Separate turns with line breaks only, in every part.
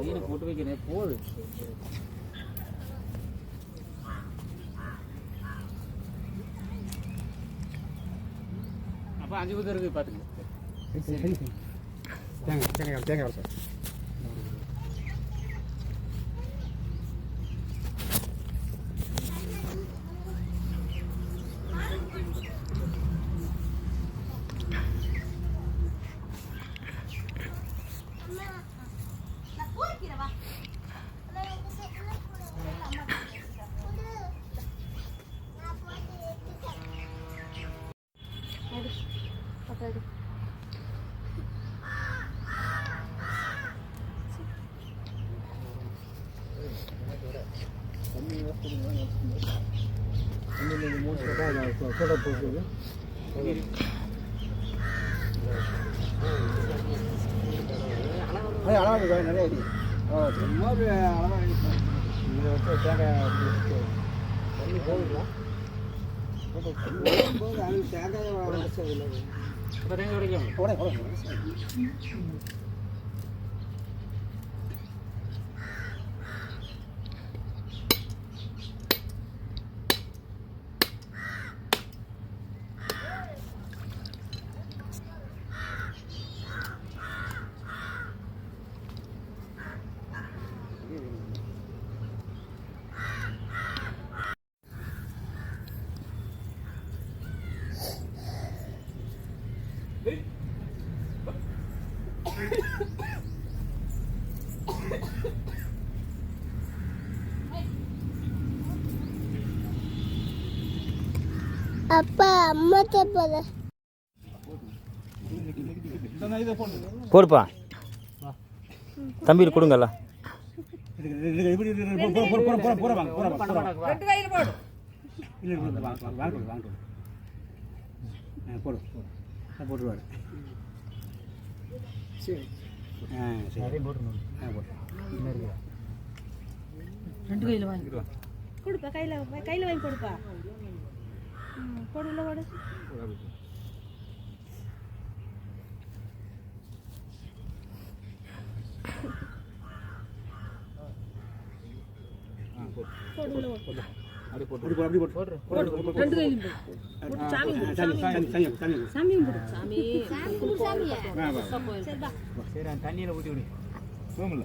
மீனை போட்டு வைக்கிறேன் போடு. அப்போ அஞ்சு பத்து இருக்கு பார்த்துங்க
தேங்காய் தேங்காய் தேங்காய் சார். ஃபோட்டோ போட்டு அது அளவாக இருக்கு நிறைய அடி சும்மா ஒரு அளவாக இதை வச்சு தேங்காய் போகுங்களா போகுது அது தேங்காய் இல்லை
அப்பா அம்மா தப்பத
போடுப்பா. தம்பி கொடுங்கல்ல.
போடு.
போட்டுருவாரு சரி. ஆ சரி. ஆ போட்டு
ரெண்டு கையில் வாங்கி.
கொடுப்பா கையில் கையில் வாங்கி கொடுப்பா. ம் போடு உள்ள போடு.
ஆ போடு.
போடு உள்ள போடு.
அப்படியே போட்டு அப்படி போடு. அப்படி போட்டு
ரெண்டு கையிலும்
சாமி சாமி சாமி சாமி
போடு சாமி சரி
தண்ணியில் விடு.
போகல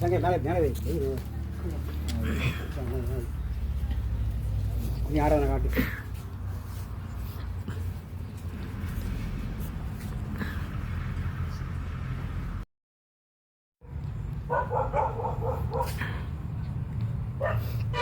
தங்கை மேலே மேலே வை. நீ ஆராதனை காட்டு. Thank